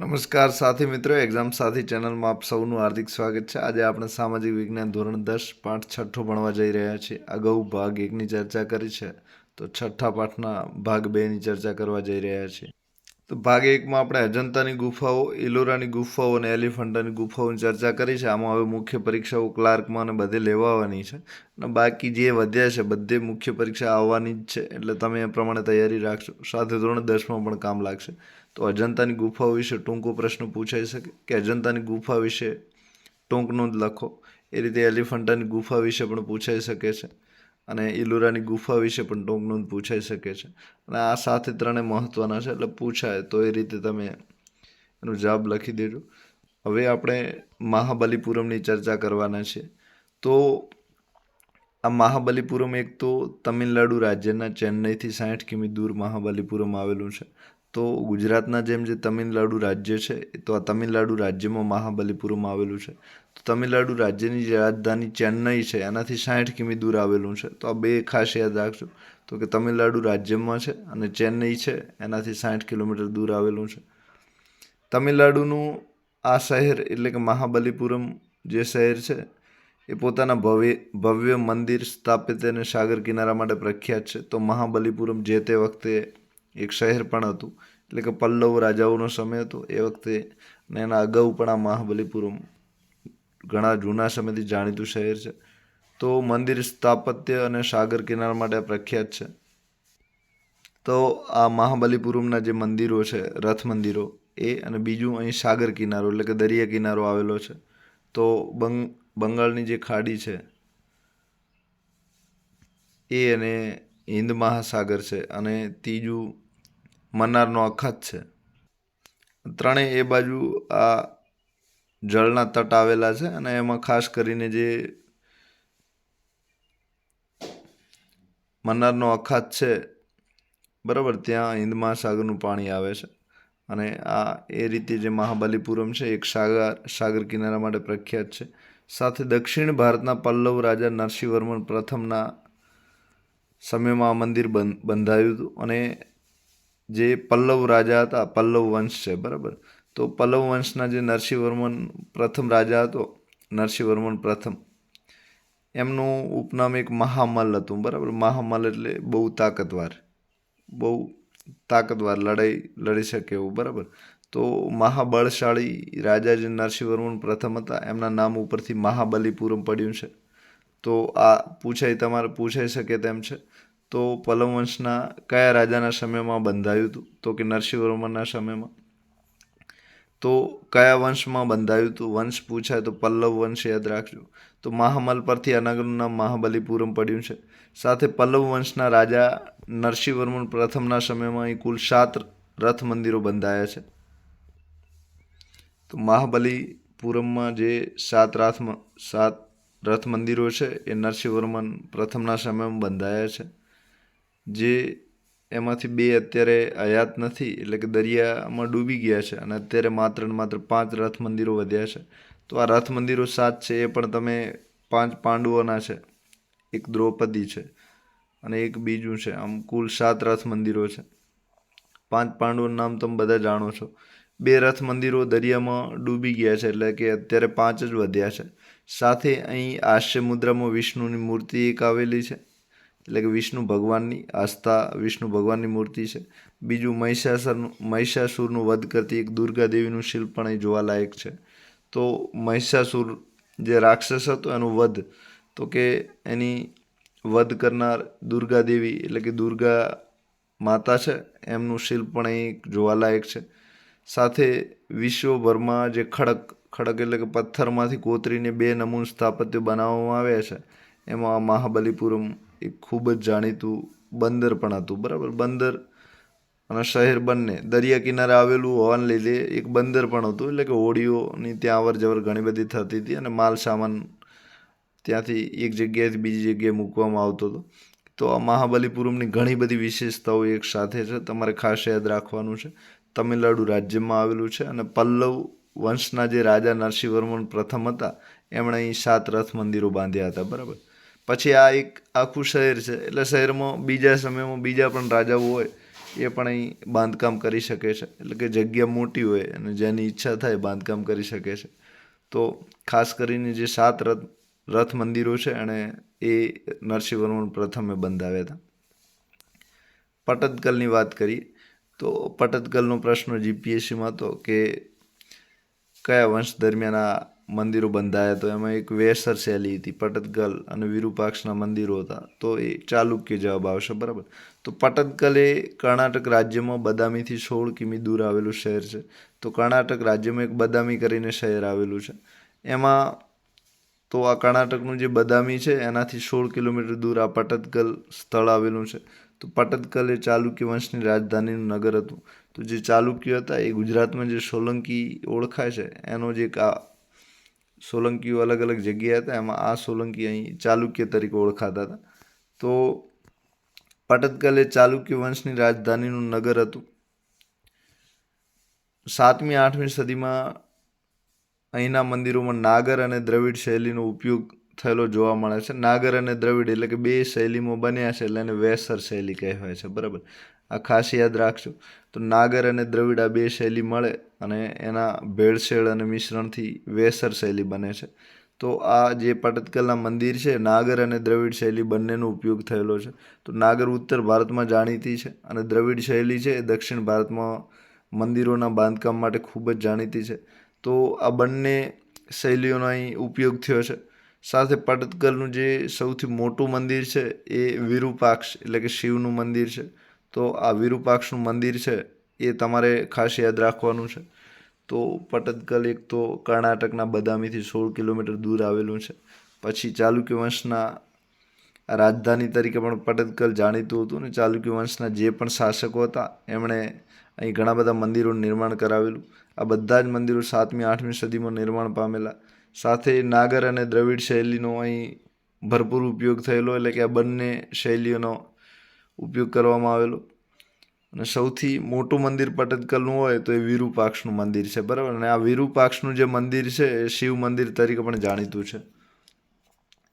નમસ્કાર સાથી મિત્રો એક્ઝામ સાથી ચેનલમાં આપ સૌનું હાર્દિક સ્વાગત છે. આજે આપણે સામાજિક વિજ્ઞાન ધોરણ દસ, પાઠ છઠ્ઠો ભણવા જઈ રહ્યા છીએ. અગાઉ ભાગ એકની ચર્ચા કરી છે, તો છઠ્ઠા પાઠના ભાગ બેની ચર્ચા કરવા જઈ રહ્યા છીએ. તો ભાગ એકમાં આપણે અજંતાની ગુફાઓ ઇલોરાની ગુફાઓ અને એલિફન્ટાની ગુફાઓની ચર્ચા કરી છે. આમાં હવે મુખ્ય પરીક્ષાઓ ક્લાર્કમાં અને બધે લેવાવાની છે. અને બાકી જે વધ્યા છે, બધે મુખ્ય પરીક્ષા આવવાની જ છે. એટલે તમે એ પ્રમાણે તૈયારી રાખશો. સાથે ધોરણ દસમાં પણ કામ લાગશે. તો અજંતાની ગુફાઓ વિશે ટૂંકો પ્રશ્ન પૂછાઈ શકે? કે અજંતાની ગુફા વિશે ટૂંક નોંધ લખો. એ રીતે એલિફન્ટાની ગુફા વિશે પણ પૂછાઈ શકે છે અને ઇલોરાની ગુફા વિશે પણ ટૂંક નોંધ પૂછાઈ શકે છે. અને આ સાથે ત્રણે મહત્ત્વના છે, એટલે પૂછાય તો એ રીતે તમે એનો જવાબ લખી દેજો. હવે આપણે મહાબલીપુરમની ચર્ચા કરવાના છે તો આ મહાબલીપુરમ એક તો તમિલનાડુ રાજ્યના ચેન્નઈથી સાઠ કિમી દૂર મહાબલીપુરમ આવેલું છે. તો ગુજરાતના જેમ જે તમિલનાડુ રાજ્ય છે તો આ તમિલનાડુ રાજ્યમાં મહાબલીપુરમ આવેલું છે. તો તમિલનાડુ રાજ્યની જે રાજધાની ચેન્નઈ છે, એનાથી સાઠ કિમી દૂર આવેલું છે. તો આ બે ખાસ યાદ રાખજો. તો કે તમિલનાડુ રાજ્યમાં છે અને ચેન્નઈ છે, એનાથી સાઠ કિલોમીટર દૂર આવેલું છે. તમિલનાડુનું આ શહેર એટલે કે મહાબલીપુરમ જે શહેર છે, એ પોતાના ભવ્ય ભવ્ય મંદિર સ્થાપિત અને સાગર કિનારા માટે પ્રખ્યાત છે. તો મહાબલીપુરમ જે તે વખતે એક શહેર પણ હતું. એટલે કે પલ્લવ રાજાઓનો સમય હતો. એ વખતે અને એના અગાઉ પણ આ મહાબલીપુરમ ઘણા જૂના સમયથી જાણીતું શહેર છે. તો મંદિર સ્થાપત્ય અને સાગર કિનાર માટે પ્રખ્યાત છે. તો આ મહાબલીપુરમના જે મંદિરો છે, રથ મંદિરો, એ અને બીજું અહીં સાગર કિનારો એટલે કે દરિયા કિનારો આવેલો છે. તો બંગ, બંગાળની જે ખાડી છે, એ અને હિન્દ મહાસાગર છે અને ત્રીજું મન્નારનો અખાત છે. ત્રણેય એ બાજુ આ જળના તટ આવેલા છે અને એમાં ખાસ કરીને જે મન્નારનો અખાત છે, બરાબર, ત્યાં હિન્દ મહાસાગરનું પાણી આવે છે. અને આ એ રીતે જે મહાબલીપુરમ છે, એક સાગર સાગર કિનારા માટે પ્રખ્યાત છે. સાથે દક્ષિણ ભારતના પલ્લવ રાજા નરસિંહવર્મન પ્રથમના સમયમાં આ મંદિર બંધ, બંધાયું હતું. અને જે પલ્લવ રાજા હતા, પલ્લવ વંશ છે, બરાબર? તો પલ્લવ વંશના જે નરસિંહવર્મન પ્રથમ રાજા હતો, નરસિંહવર્મન પ્રથમ, એમનું ઉપનામ એક મહામલ હતું, બરાબર? મહામલ એટલે બહુ તાકતવાર બહુ તાકતવાર લડાઈ લડી શકે એવું, બરાબર? તો મહાબળશાળી રાજા જે નરસિંહવર્મન પ્રથમ હતા, એમના નામ ઉપરથી મહાબલીપુરમ પડ્યું છે. તો આ પૂછાય તમારે, પૂછાઈ શકે તેમ છે? તો પલ્લવ વંશના કયા રાજાના સમયમાં બંધાયું હતું? તો કે નરસિંહવર્મનના સમયમાં? તો કયા વંશમાં બંધાયું હતું? વંશ પૂછાય તો પલ્લવ વંશ યાદ રાખજો. તો મહામલ પરથી આ નામ મહાબલીપુરમ પડ્યું છે. સાથે પલ્લવ વંશના રાજા નરસિંહવર્મન પ્રથમના સમયમાં અહીં કુલ સાત રથ મંદિરો બંધાયા છે. તો મહાબલીપુરમમાં જે સાત રાથમાં, સાત રથ મંદિરો છે, એ નરસિંહવર્મન પ્રથમના સમયમાં બંધાયા છે. જે એમાંથી બે અત્યારે હયાત નથી, એટલે કે દરિયામાં ડૂબી ગયા છે અને અત્યારે માત્ર ને માત્ર પાંચ રથ મંદિરો વધ્યા છે. તો આ રથ મંદિરો સાત છે, એ પણ તમે પાંચ પાંડવોના છે. એક દ્રૌપદી છે અને એક બીજું છે. આમ કુલ સાત રથ મંદિરો છે. પાંચ પાંડવોનું નામ તમે બધા જાણો છો. બે રથ મંદિરો દરિયામાં ડૂબી ગયા છે, એટલે કે અત્યારે પાંચ જ વધ્યા છે. સાથે અહીં આશ્ય મુદ્રામાં વિષ્ણુની મૂર્તિ એક આવેલી છે. એટલે કે વિષ્ણુ ભગવાનની આસ્થા, વિષ્ણુ ભગવાનની મૂર્તિ છે. બીજું મહિષાસુરનું મહિષાસુરનું વધ કરતી એક દુર્ગા દેવીનું શિલ્પ પણ અહીં જોવાલાયક છે. તો મહિષાસુર જે રાક્ષસ હતો એનું વધ, તો કે એની વધ કરનાર દુર્ગા દેવી એટલે કે દુર્ગા માતા છે, એમનું શિલ્પ પણ અહીં જોવાલાયક છે. સાથે વિશ્વભરમાં જે ખડક ખડક એટલે કે પથ્થરમાંથી કોતરીને બે નમૂન સ્થાપત્ય બનાવવામાં આવ્યા છે. એમાં મહાબલીપુરમ એક ખૂબ જ જાણીતું બંદર પણ હતું, બરાબર? બંદર અને શહેર બંને, દરિયા કિનારે આવેલું હોવાને લીધે એક બંદર પણ હતું, એટલે કે હોડીઓની ત્યાં અવર જવર ઘણી બધી થતી હતી અને માલ સામાન ત્યાંથી એક જગ્યાએથી બીજી જગ્યાએ મૂકવામાં આવતો હતો. તો આ મહાબલીપુરમની ઘણી બધી વિશેષતાઓ એક સાથે છે, તમારે ખાસ યાદ રાખવાનું છે. તમિલનાડુ રાજ્યમાં આવેલું છે અને પલ્લવ વંશના જે રાજા નરસિંહવર્મન પ્રથમ હતા, એમણે અહીં સાત રથ મંદિરો બાંધ્યા હતા, બરાબર? પછી આ એક આખું શહેર છે. એટલે શહેરમાં બીજા સમયમાં બીજા પણ રાજાઓ હોય, એ પણ અહીં બાંધકામ કરી શકે છે. એટલે કે જગ્યા મોટી હોય અને જેની ઈચ્છા થાય બાંધકામ કરી શકે છે. તો ખાસ કરીને જે સાત રથ રથ મંદિરો છે અને એ નરસિંહવર્મન પ્રથમે બંધાવ્યા હતા. પટદકલની વાત કરીએ, તો પટદકલનો પ્રશ્ન જીપીએસસીમાં હતો કે કયા વંશ દરમિયાન આ મંદિરો બંધાયા? તો એમાં એક વેસર શૈલી હતી પટદકલ અને વિરૂપાક્ષના મંદિરો હતા. તો એ ચાલુક્ય જવાબ આવશે, બરાબર? તો પટદકલ એ કર્ણાટક રાજ્યમાં બદામીથી સોળ કિમી દૂર આવેલું શહેર છે. તો કર્ણાટક રાજ્યમાં એક બદામી કરીને શહેર આવેલું છે. એમાં તો આ કર્ણાટકનું જે બદામી છે, એનાથી સોળ કિલોમીટર દૂર આ પટદકલ સ્થળ આવેલું છે. તો પટદકલ એ ચાલુક્ય વંશની રાજધાનીનું નગર હતું. તો જે ચાલુક્ય હતા એ ગુજરાતમાં જે સોલંકી ઓળખાય છે, એનો જે એક આ સોલંકીઓ અલગ અલગ જગ્યાએ હતા, એમાં આ સોલંકી અહીં ચાલુક્ય તરીકે ઓળખાતા હતા. તો પાટતકલ એ ચાલુક્ય વંશની રાજધાનીનું નગર હતું. સાતમી, આઠમી સદીમાં અહીંના મંદિરોમાં નાગર અને દ્રવિડ શૈલીનો ઉપયોગ થયેલો જોવા મળે છે. નાગર અને દ્રવિડ એટલે કે બે શૈલીમાં બન્યા છે, એટલે એને વેસર શૈલી કહેવાય છે, બરાબર? આ ખાસ યાદ રાખજો. તો નાગર અને દ્રવિડ બે શૈલી મળે અને એના ભેળસેળ અને મિશ્રણથી વેસર શૈલી બને છે. તો આ જે પટતકલના મંદિર છે, નાગર અને દ્રવિડ શૈલી બંનેનો ઉપયોગ થયેલો છે. તો નાગર ઉત્તર ભારતમાં જાણીતી છે અને દ્રવિડ શૈલી છે એ દક્ષિણ ભારતમાં મંદિરોના બાંધકામ માટે ખૂબ જ જાણીતી છે. તો આ બંને શૈલીઓનો અહીં ઉપયોગ થયો છે. સાથે પટતકલનું જે સૌથી મોટું મંદિર છે એ વિરૂપાક્ષ એટલે કે શિવનું મંદિર છે. તો આ વિરૂપાક્ષનું મંદિર છે, એ તમારે ખાસ યાદ રાખવાનું છે. તો પટદકલ એક તો કર્ણાટકના બદામીથી સોળ કિલોમીટર દૂર આવેલું છે. પછી ચાલુક્ય વંશના રાજધાની તરીકે પણ પટદકલ જાણીતું હતું ને, ચાલુક્ય વંશના જે પણ શાસકો હતા, એમણે અહીં ઘણા બધા મંદિરોનું નિર્માણ કરાવેલું. આ બધા જ મંદિરો સાતમી, આઠમી સદીમાં નિર્માણ પામેલા. સાથે નાગર અને દ્રવિડ શૈલીનો અહીં ભરપૂર ઉપયોગ થયેલો, એટલે કે આ બંને શૈલીઓનો ઉપયોગ કરવામાં આવેલો. અને સૌથી મોટું મંદિર પટદકલનું હોય તો એ વિરૂપાક્ષનું મંદિર છે, બરાબર? અને આ વિરૂપાક્ષનું જે મંદિર છે, એ શિવ મંદિર તરીકે પણ જાણીતું છે.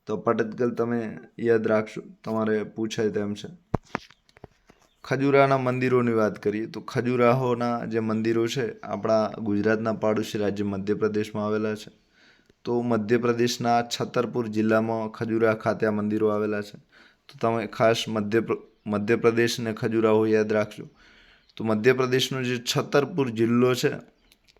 તો પટદકલ તમે યાદ રાખશો તમારે પૂછાય તેમ છે. ખજુરાના મંદિરોની વાત કરીએ તો ખજુરાહોના જે મંદિરો છે, આપણા ગુજરાતના પાડોશી રાજ્ય મધ્યપ્રદેશમાં આવેલા છે. તો મધ્યપ્રદેશના છતરપુર જિલ્લામાં ખજુરાહ ખાતે આ મંદિરો આવેલા છે. તો તમે ખાસ મધ્ય મધ્યપ્રદેશ અને ખજુરાહો યાદ રાખજો. તો મધ્યપ્રદેશનો જે છતરપુર જિલ્લો છે,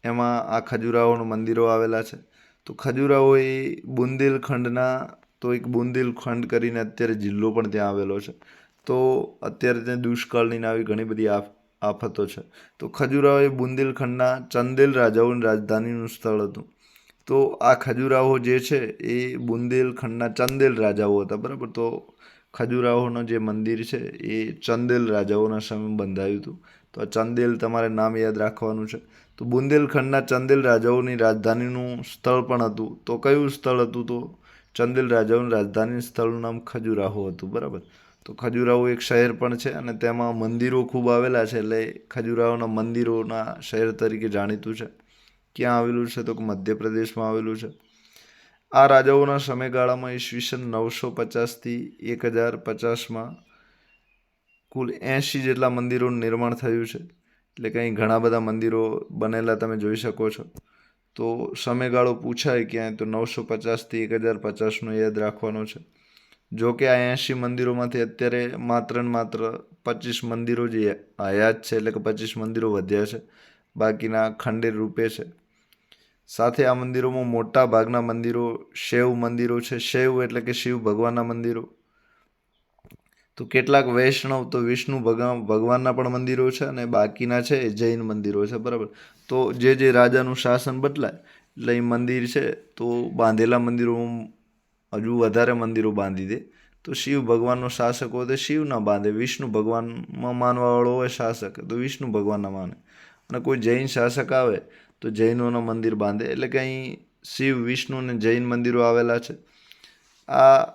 એમાં આ ખજુરાહોના મંદિરો આવેલા છે. તો ખજુરાહો એ બુંદેલખંડના, તો એક બુંદેલખંડ કરીને અત્યારે જિલ્લો પણ ત્યાં આવેલો છે. તો અત્યારે ત્યાં દુષ્કાળની આવી ઘણી બધી આફ, આફતો છે. તો ખજુરાહો એ બુંદેલખંડના ચંદેલ રાજાઓની રાજધાનીનું સ્થળ હતું. તો આ ખજુરાહો જે છે, એ બુંદેલખંડના ચંદેલ રાજાઓ હતા, બરાબર? તો ખજુરાહોનું જે મંદિર છે, એ ચંદેલ રાજાઓના સમયમાં બંધાયું હતું. તો આ ચંદેલ તમારે નામ યાદ રાખવાનું છે. તો બુંદેલખંડના ચંદેલ રાજાઓની રાજધાનીનું સ્થળ પણ હતું. તો કયું સ્થળ હતું? તો ચંદેલ રાજાઓની રાજધાની સ્થળનું નામ ખજુરાહો હતું, બરાબર? તો ખજુરાહો એક શહેર પણ છે અને તેમાં મંદિરો ખૂબ આવેલા છે, એટલે ખજુરાહોના મંદિરોના શહેર તરીકે જાણીતું છે. ક્યાં આવેલું છે? તો મધ્યપ્રદેશમાં આવેલું છે. આ રાજાઓના સમયગાળામાં ઈસવીસન નવસો પચાસથી એક હજાર પચાસમાં કુલ એંશી જેટલા મંદિરોનું નિર્માણ થયું છે. એટલે કે અહીં ઘણા બધા મંદિરો બનેલા તમે જોઈ શકો છો. તો સમયગાળો પૂછાય ક્યાંય તો નવસો પચાસથી એક હજાર પચાસનો યાદ રાખવાનો છે. જો કે આ એંશી મંદિરોમાંથી અત્યારે માત્ર ને માત્ર પચીસ મંદિરો જે હયાત છે, એટલે કે પચીસ મંદિરો વધ્યા છે. બાકીના ખંડેર રૂપે છે. સાથે આ મંદિરોમાં મોટા ભાગના મંદિરો, શૈવ મંદિરો છે. શૈવ એટલે કે શિવ ભગવાનના મંદિરો. તો કેટલાક વૈષ્ણવ, તો વિષ્ણુ ભગવાન ભગવાનના પણ મંદિરો છે અને બાકીના છે એ જૈન મંદિરો છે. બરાબર? તો જે જે રાજાનું શાસન બદલાય, એટલે એ મંદિર છે, તો બાંધેલા મંદિરો હજુ વધારે મંદિરો બાંધી દે. તો શિવ ભગવાનનો શાસક હોય તો શિવના બાંધે. વિષ્ણુ ભગવાનમાં માનવાવાળો હોય શાસક, તો વિષ્ણુ ભગવાનના માને. અને કોઈ જૈન શાસક આવે તો જૈનોના મંદિર બાંધે. એટલે કે અહીં શિવ, વિષ્ણુ અને જૈન મંદિરો આવેલા છે. આ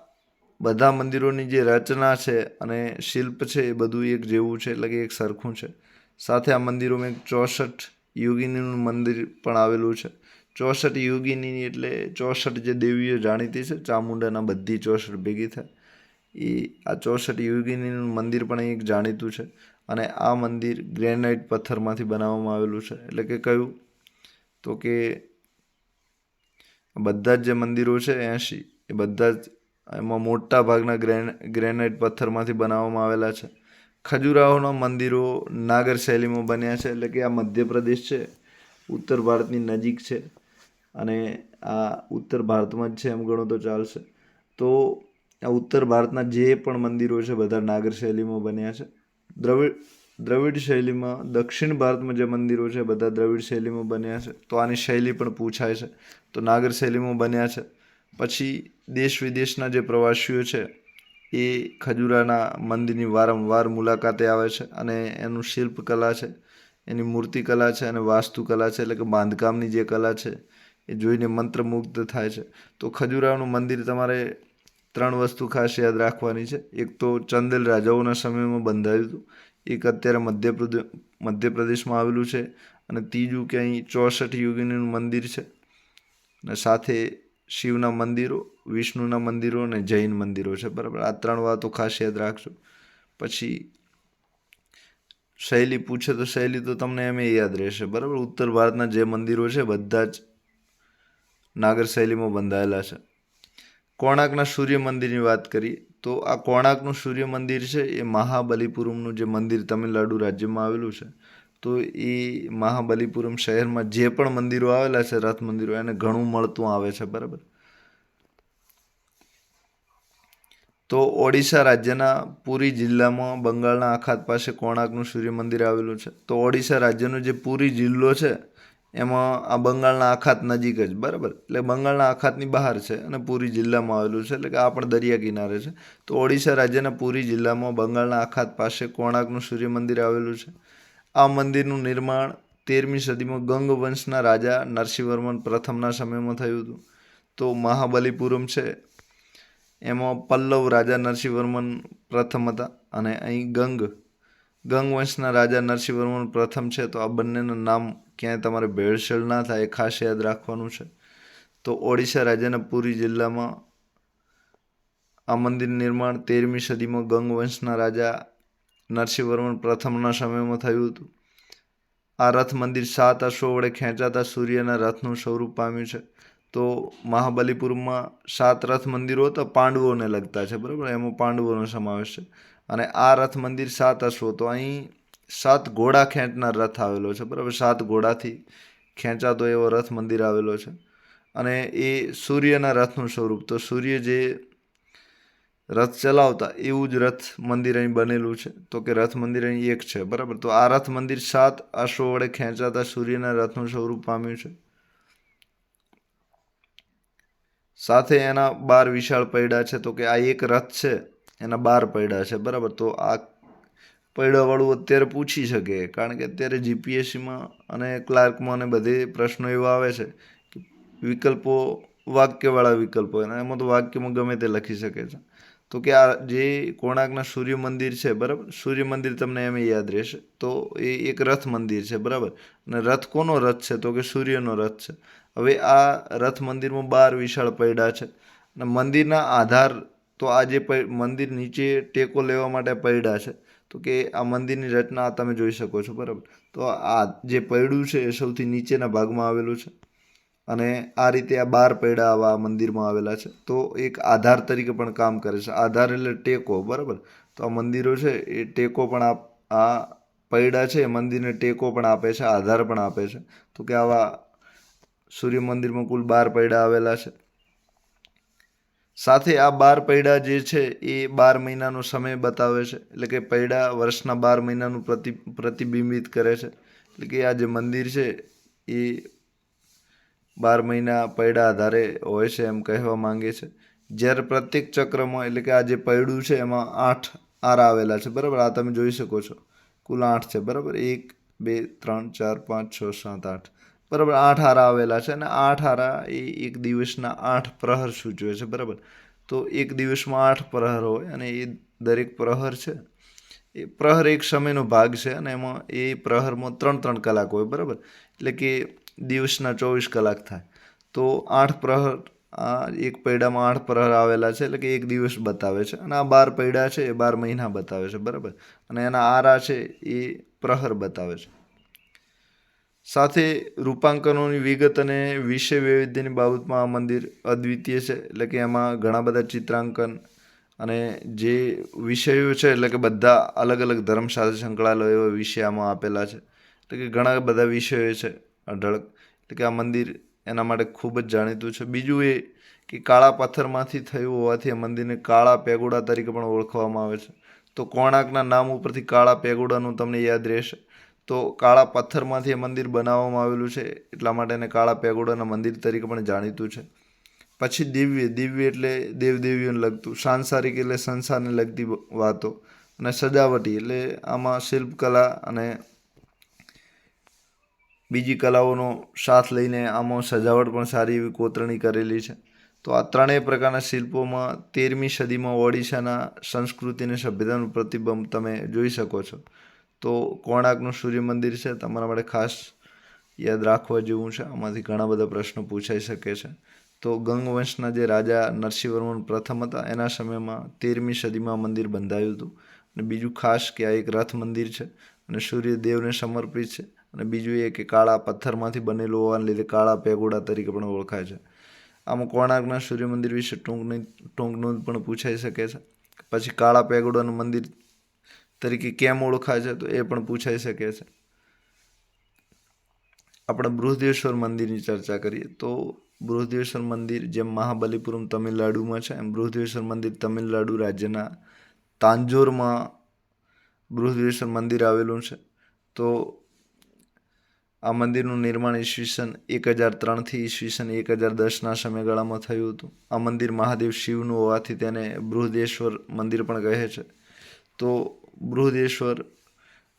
બધા મંદિરોની જે રચના છે અને શિલ્પ છે એ બધું એક જેવું છે, એટલે કે એક સરખું છે. સાથે આ મંદિરોમાં એક ચોસઠ યોગિનીનું મંદિર પણ આવેલું છે. ચોસઠ યોગિની એટલે ચોસઠ જે દેવીઓ જાણીતી છે, ચામુંડાના બધી ચોસઠ ભેગી થાય. એ આ ચોસઠ યોગિનીનું મંદિર પણ એક જાણીતું છે. અને આ મંદિર ગ્રેનાઇટ પથ્થરમાંથી બનાવવામાં આવેલું છે. એટલે કે કયું? તો કે બધા જ જે મંદિરો છે એંશી, એ બધા જ એમાં મોટા ભાગના ગ્રેન, ગ્રેનાઇટ પથ્થરમાંથી બનાવવામાં આવેલા છે. ખજુરાહોના મંદિરો નાગર શૈલીમાં બન્યા છે એટલે કે આ મધ્યપ્રદેશ છે, ઉત્તર ભારતની નજીક છે અને આ ઉત્તર ભારતમાં જ છે એમ ગણો તો ચાલશે. તો આ ઉત્તર ભારતના જે પણ મંદિરો છે બધા નાગર શૈલીમાં બન્યા છે. દ્રવિડ દ્રવિડ શૈલીમાં દક્ષિણ ભારતમાં જે મંદિરો છે, બધા દ્રવિડ શૈલીમાં બન્યા છે. તો આની શૈલી પણ પૂછાય છે. તો નાગર શૈલીમાં બન્યા છે. પછી દેશ વિદેશના જે પ્રવાસીઓ છે, એ ખજુરાના મંદિરની વારંવાર મુલાકાતે આવે છે અને એનું શિલ્પકલા છે, એની મૂર્તિકલા છે અને વાસ્તુકલા છે, એટલે કે બાંધકામની જે કલા છે, એ જોઈને મંત્રમુગ્ધ થાય છે. તો ખજુરાનું મંદિર તમારે ત્રણ વસ્તુ ખાસ યાદ રાખવાની છે. એક તો ચંદેલ રાજાઓના સમયમાં બંધાયું હતું. એક અત્યારે મધ્યપ્રદેશ મધ્યપ્રદેશમાં આવેલું છે અને ત્રીજું કે અહીં ચોસઠ યોગીનું મંદિર છે. અને સાથે શિવના મંદિરો, વિષ્ણુના મંદિરો અને જૈન મંદિરો છે. બરાબર, આ ત્રણ વાતો ખાસ યાદ રાખજો. પછી શૈલી પૂછે તો શૈલી તો તમને એમ યાદ રહેશે. બરાબર, ઉત્તર ભારતના જે મંદિરો છે, બધા જ નાગર શૈલીમાં બંધાયેલા છે. કોણાર્કના સૂર્ય મંદિરની વાત કરીએ, તો આ કોણાર્કનું સૂર્ય મંદિર છે, એ મહાબલીપુરમનું જે મંદિર તમિલનાડુ રાજ્યમાં આવેલું છે. તો એ મહાબલીપુરમ શહેરમાં જે પણ મંદિરો આવેલા છે, રથ મંદિરો, એને ઘણું મળતું આવે છે, બરાબર? તો ઓડિશા રાજ્યના પુરી જિલ્લામાં બંગાળના આખાત પાસે કોણાર્કનું સૂર્ય મંદિર આવેલું છે. તો ઓડિશા રાજ્યનો જે પુરી જિલ્લો છે એમાં આ બંગાળના આખાત નજીક જ, બરાબર? એટલે બંગાળના આખાતની બહાર છે અને પુરી જિલ્લામાં આવેલું છે, એટલે કે આ પણ દરિયા કિનારે છે. તો ઓડિશા રાજ્યના પુરી જિલ્લામાં બંગાળના આખાત પાસે કોણાર્કનું સૂર્ય મંદિર આવેલું છે. આ મંદિરનું નિર્માણ તેરમી સદીમાં ગંગ વંશના રાજા નરસિંહવર્મન પ્રથમના સમયમાં થયું હતું. તો મહાબલીપુરમ છે, એમાં પલ્લવ રાજા નરસિંહવર્મન પ્રથમ હતા અને અહીં ગંગ ગંગ વંશના રાજા નરસિંહવર્મન પ્રથમ છે, તો આ બંનેના નામ ક્યાંય તમારે ભેળસેળ ના થાય એ ખાસ યાદ રાખવાનું છે. તો ઓડિશા રાજ્યના પુરી જિલ્લામાં આ મંદિર નિર્માણ તેરમી સદીમાં ગંગવંશના રાજા નરસિંહવર્મન પ્રથમના સમયમાં થયું હતું. આ રથ મંદિર સાત અશ્વો વડે ખેંચાતા સૂર્યના રથનું સ્વરૂપ પામ્યું છે. તો મહાબલીપુરમાં સાત રથ મંદિરો તો પાંડવોને લગતા છે, બરાબર? એમાં પાંડવોનો સમાવેશ છે. અને આ રથ મંદિર સાત અશ્વો તો અહીં સાત ઘોડા ખેંચનાર રથ આવેલો છે. બરાબર? સાત ઘોડાથી ખેંચાતો એવો રથ મંદિર આવેલો છે. અને એ સૂર્યના રથનું સ્વરૂપ. તો સૂર્ય જે રથ ચલાવતા એવું જ રથ મંદિર અહીં બનેલું છે. તો કે રથ મંદિર અહીં એક છે. બરાબર? તો આ રથ મંદિર સાત અશ્વો વડે ખેંચાતા સૂર્યના રથનું સ્વરૂપ પામ્યું છે. સાથે એના બાર વિશાળ પૈડા છે. તો કે આ એક રથ છે. એના બાર પૈડા છે, બરાબર? તો આ પૈડાવાળું અત્યારે પૂછી શકે, કારણ કે અત્યારે જીપીએસસીમાં અને ક્લાર્કમાં અને બધે પ્રશ્નો એવા આવે છે કે વિકલ્પો, વાક્યવાળા વિકલ્પો એના એમાં તો વાક્યમાં ગમે તે લખી શકે છે. તો કે આ જે કોણાર્કના સૂર્ય મંદિર છે, બરાબર? સૂર્ય મંદિર તમને એમ યાદ રહેશે. તો એ એક રથ મંદિર છે, બરાબર? અને રથ કોનો રથ છે? તો કે સૂર્યનો રથ છે. હવે આ રથ મંદિરમાં બાર વિશાળ પૈડા છે. અને મંદિરના આધાર તો આ જે મંદિર નીચે ટેકો લેવા માટે પૈડા છે. તો કે આ મંદિરની રચના તમે જોઈ શકો છો, બરાબર. તો આ જે પૈડું છે એ સૌથી નીચેના ભાગમાં આવેલું છે. અને આ રીતે આ બાર પૈડા આવા મંદિરમાં આવેલા છે. તો એક આધાર તરીકે પણ કામ કરે છે. આધાર એટલે ટેકો, બરાબર. તો આ મંદિરો છે એ ટેકો પણ આ આ પૈડા છે, એ મંદિરને ટેકો પણ આપે છે, આધાર પણ આપે છે. તો કે આવા સૂર્ય મંદિરમાં કુલ બાર પૈડા આવેલા છે. સાથે આ બાર પૈડા જે છે એ બાર મહિનાનો સમય બતાવે છે. એટલે કે પૈડા વર્ષના બાર મહિનાનું પ્રતિ, પ્રતિબિંબિત કરે છે. એટલે કે આ જે મંદિર છે એ બાર મહિના પૈડા આધારે હોય છે એમ કહેવા માંગે છે. જ્યારે પ્રત્યેક ચક્રમાં, એટલે કે આ જે પૈડું છે એમાં આઠ આર આવેલા છે. બરાબર? આ તમે જોઈ શકો છો. કુલ આઠ છે. બરાબર? એક, બે, ત્રણ, ચાર, પાંચ, છ, સાત, આઠ. બરાબર, આઠ હારા આવેલા છે અને આઠ હારા એ એક દિવસના આઠ પ્રહર સૂચવે છે, બરાબર? તો એક દિવસમાં આઠ પ્રહર હોય અને એ દરેક પ્રહર છે. એ પ્રહર એક સમયનો ભાગ છે અને એમાં એ પ્રહરમાં ત્રણ ત્રણ કલાક હોય, બરાબર? એટલે કે દિવસના ચોવીસ કલાક થાય. તો આઠ પ્રહર, આ એક પૈડામાં આઠ પ્રહર આવેલા છે એટલે કે એક દિવસ બતાવે છે અને આ બાર પૈડા છે એ બાર મહિના બતાવે છે, બરાબર? અને એના આરા છે એ પ્રહર બતાવે છે. સાથે રૂપાંકનોની વિગત અને વિષય વૈવિધ્યની બાબતમાં આ મંદિર અદ્વિતીય છે. એટલે કે એમાં ઘણા બધા ચિત્રાંકન અને જે વિષયો છે, એટલે કે બધા અલગ અલગ ધર્મ સાથે સંકળાયેલો એવા વિષય આમાં આપેલા છે. એટલે કે ઘણા બધા વિષયો છે અઢળક. એટલે કે આ મંદિર એના માટે ખૂબ જ જાણીતું છે. બીજું એ કે કાળા પથ્થરમાંથી થયું હોવાથી આ મંદિરને કાળા પેગોડા તરીકે પણ ઓળખવામાં આવે છે. તો કોણાર્કના નામ ઉપરથી કાળા પેગોડાનું તમને યાદ રહેશે. તો કાળા પથ્થરમાંથી એ મંદિર બનાવવામાં આવેલું છે, એટલા માટે એને કાળા પેગોડાના મંદિર તરીકે પણ જાણીતું છે. પછી દિવ્ય દિવ્ય એટલે દેવદેવીઓને લગતું, સાંસારિક એટલે સંસારને લગતી વાતો. અને સજાવટી એટલે આમાં શિલ્પકલા અને બીજી કલાઓનો સાથ લઈને આમાં સજાવટ પણ સારી એવી કોતરણી કરેલી છે. તો આ ત્રણેય પ્રકારના શિલ્પોમાં તેરમી સદીમાં ઓડિશાના સંસ્કૃતિ અને સભ્યતાનું પ્રતિબંધ તમે જોઈ શકો છો. તો કોણાર્કનું સૂર્ય મંદિર છે, તમારા માટે ખાસ યાદ રાખવા જેવું છે. આમાંથી ઘણા બધા પ્રશ્નો પૂછાઈ શકે છે. તો ગંગવંશના જે રાજા નરસિંહવર્મન પ્રથમ હતા, એના સમયમાં તેરમી સદીમાં મંદિર બંધાયું હતું. અને બીજું ખાસ કે આ એક રથ મંદિર છે અને સૂર્યદેવને સમર્પિત છે. અને બીજું એ કે કાળા પથ્થરમાંથી બનેલું હોવાને લીધે કાળા પેગોડા તરીકે પણ ઓળખાય છે. આમાં કોણાર્કના સૂર્ય મંદિર વિશે ટૂંકની ટૂંક નોંધ પણ પૂછાઈ શકે છે. પછી કાળા પેગોડાનું મંદિર તરીકે કેમ ઓળખાય છે તો એ પણ પૂછાઈ શકે છે. આપણે બૃહદેશ્વર મંદિરની ચર્ચા કરીએ તો બૃહદેશ્વર મંદિર જેમ મહાબલીપુરમ તમિલનાડુમાં છે, એમ બૃહદેશ્વર મંદિર તમિલનાડુ રાજ્યના તાંજોરમાં બૃહદેશ્વર મંદિર આવેલું છે. તો આ મંદિરનું નિર્માણ ઈસવીસન એક હજાર ત્રણથી ઈસવીસન એક હજાર દસના સમયગાળામાં થયું હતું. આ મંદિર મહાદેવ શિવનું હોવાથી તેને બૃહદેશ્વર મંદિર પણ કહે છે. તો બૃહદેશ્વર,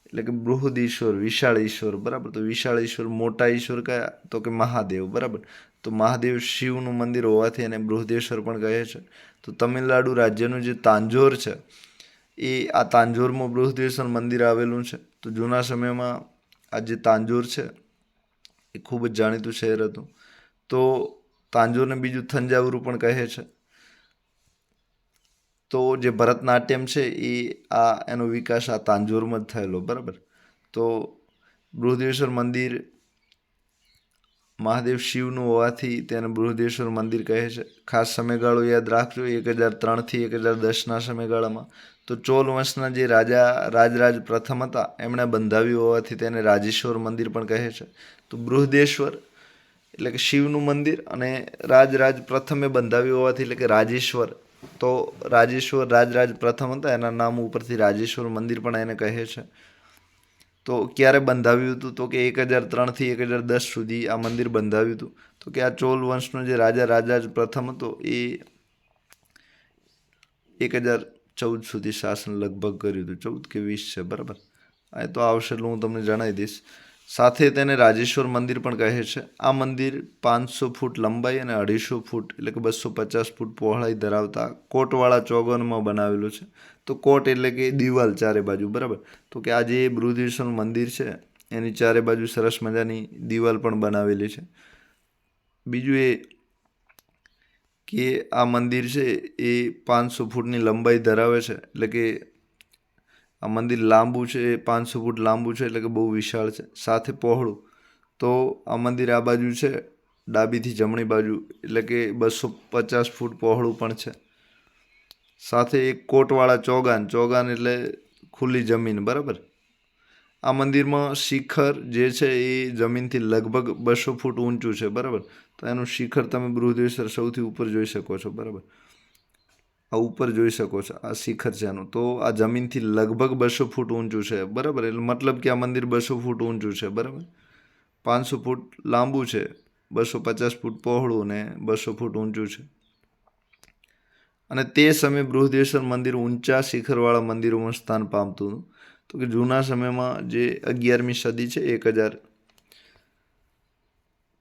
એટલે કે બૃહદીશ્વર વિશાળ ઈશ્વર બરાબર? તો વિશાળ ઈશ્વર મોટા ઈશ્વર કયા? તો કે મહાદેવ, બરાબર? તો મહાદેવ શિવનું મંદિર હોવાથી એને બૃહદેશ્વર પણ કહે છે. તો તમિલનાડુ રાજ્યનું જે તાંજોર છે, એ આ તાંજોરમાં બૃહદેશ્વર મંદિર આવેલું છે. તો જૂના સમયમાં આ જે તાંજોર છે, એ ખૂબ જ જાણીતું શહેર હતું. તો તાંજોરને બીજું થંજાવુરું પણ કહે છે. તો જે ભરતનાટ્યમ છે, એ આ એનો વિકાસ આ તાંજોરમાં જ થયેલો, બરાબર? તો બૃહદેશ્વર મંદિર મહાદેવ શિવનું હોવાથી તેને બૃહદેશ્વર મંદિર કહે છે. ખાસ સમયગાળો યાદ રાખજો, એક હજાર ત્રણથી એક હજાર દસના સમયગાળામાં. તો ચોલ વંશના જે રાજા રાજરાજ પ્રથમ હતા, એમણે બંધાવ્યું હોવાથી તેને રાજેશ્વર મંદિર પણ કહે છે. તો બૃહદેશ્વર એટલે કે શિવનું મંદિર અને રાજરાજ પ્રથમે બંધાવ્યું હોવાથી એટલે કે રાજેશ્વર તો રાજેશ્વર રાજરાજ પ્રથમ હતા, એના નામ ઉપરથી રાજેશ્વર મંદિર પણ એને કહે છે. તો ક્યારે બંધાવ્યું હતું? તો કે એક હજાર ત્રણથી એક હજાર દસ સુધી આ મંદિર બંધાવ્યું હતું. તો કે આ ચોલ વંશનો જે રાજા રાજા પ્રથમ હતો, એ એક હજાર ચૌદ સુધી શાસન લગભગ કર્યું હતું. ચૌદ કે વીસ છે, બરાબર? આ તો આવશે એટલે હું તમને જણાવી દઈશ. સાથે તેને રાજેશ્વર મંદિર પણ કહે છે. આ મંદિર પાંચસો ફૂટ લંબાઈ અને અઢીસો ફૂટ, એટલે કે બસો પચાસ ફૂટ પહોળાઈ ધરાવતા કોટવાળા ચોગનમાં બનાવેલું છે. તો કોટ એટલે કે દિવાલ ચારે બાજુ, બરાબર? તો કે આ જે બૃહદેશ્વર મંદિર છે, એની ચારે બાજુ સરસ મજાની દિવાલ પણ બનાવેલી છે. બીજું એ કે આ મંદિર છે, એ પાંચસો ફૂટની લંબાઈ ધરાવે છે, એટલે કે આ મંદિર લાંબુ છે પાંચસો ફૂટ લાંબુ છે એટલે કે બહુ વિશાળ છે. સાથે પહોળું. તો આ મંદિર આ બાજુ છે, ડાબીથી જમણી બાજુ. એટલે કે બસો પચાસ ફૂટ પહોળું પણ છે. સાથે એક કોટવાળા ચોગાન. ચોગાન એટલે ખુલ્લી જમીન, બરાબર? આ મંદિરમાં શિખર જે છે, એ જમીનથી લગભગ બસો ફૂટ ઊંચું છે, બરાબર? તો એનું શિખર તમે બૃહદેશ્વર સૌથી ઉપર જોઈ શકો છો, બરાબર? આ ઉપર જોઈ શકો છો, આ શિખર છે એનું તો આ જમીનથી લગભગ બસો ફૂટ ઊંચું છે. બરાબર? એટલે મતલબ કે આ મંદિર બસો ફૂટ ઊંચું છે. બરાબર? પાંચસો ફૂટ લાંબુ છે, બસો પચાસ ફૂટ પહોળું ને બસો ફૂટ ઊંચું છે. અને તે સમયે બૃહદેશ્વર મંદિર ઊંચા શિખરવાળા મંદિરોમાં સ્થાન પામતું હતું. તો કે જૂના સમયમાં જે અગિયારમી સદી છે, એક હજાર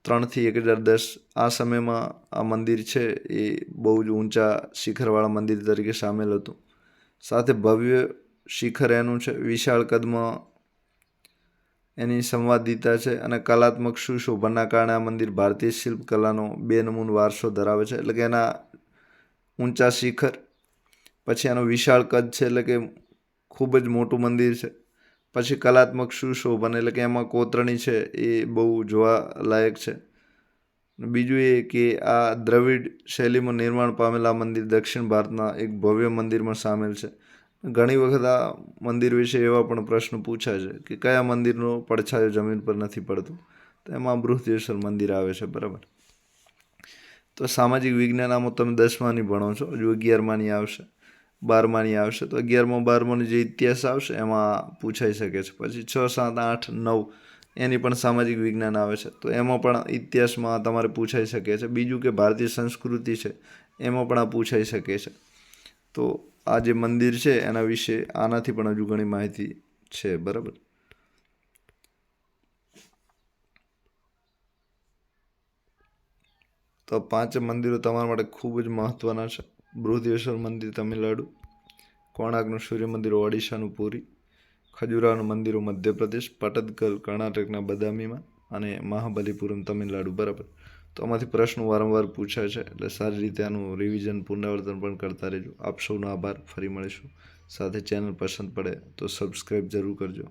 ત્રણથી એક હજાર દસ આ સમયમાં આ મંદિર છે એ બહુ જ ઊંચા શિખરવાળા મંદિર તરીકે સામેલ હતું. સાથે ભવ્ય શિખર એનું છે, વિશાળ કદમાં એની સંવાદિતા છે અને કલાત્મક સુશોભનના કારણે આ મંદિર ભારતીય શિલ્પકલાનો બે નમૂન વારસો ધરાવે છે. એટલે કે એના ઊંચા શિખર, પછી એનો વિશાળ કદ છે, એટલે કે ખૂબ જ મોટું મંદિર છે. પછી કલાત્મક સુશોભન એટલે કે એમાં કોતરણી છે, એ બહુ જોવાલાયક છે. બીજું એ કે આ દ્રવિડ શૈલીમાં નિર્માણ પામેલા મંદિર દક્ષિણ ભારતના એક ભવ્ય મંદિરમાં સામેલ છે. ઘણી વખત આ મંદિર વિશે એવા પણ પ્રશ્ન પૂછાય છે કે કયા મંદિરનો પડછાયો જમીન પર નથી પડતો? તો એમાં બૃહદેશ્વર મંદિર આવે છે, બરાબર. તો સામાજિક વિજ્ઞાન આમાં તમે દસમાની ભણો છો, હજુ અગિયારમાની આવશે. બારમાની આવશે તો અગિયારમો બારમોનો જે ઇતિહાસ આવશે એમાં પૂછાઈ શકે છે. પછી છ, સાત, આઠ, નવ એની પણ સામાજિક વિજ્ઞાન આવે છે. તો એમાં પણ ઇતિહાસમાં તમારે પૂછાઈ શકે છે. બીજું કે ભારતીય સંસ્કૃતિ છે એમાં પણ આ પૂછાઈ શકે છે. તો આ જે મંદિર છે એના વિશે આનાથી પણ હજુ ઘણી માહિતી છે, બરાબર? તો પાંચ મંદિરો તમારા માટે ખૂબ જ મહત્ત્વના છે. બૃહદેશ્વર મંદિર તમિલનાડુ, કોણાર્કનું સૂર્ય મંદિર ઓડિશાનું પુરી ખજુરાનું મંદિરો મધ્યપ્રદેશ પટદકલ કર્ણાટકના બદામીમાં અને મહાબલીપુરમ તમિલનાડુ. બરાબર. તો આમાંથી પ્રશ્નો વારંવાર પૂછાય છે, એટલે સારી રીતે આનું રિવિઝન પુનરાવર્તન પણ કરતા રહેજો. આપ સૌનો આભાર. ફરી મળીશું. સાથે ચેનલ પસંદ પડે તો સબસ્ક્રાઈબ જરૂર કરજો.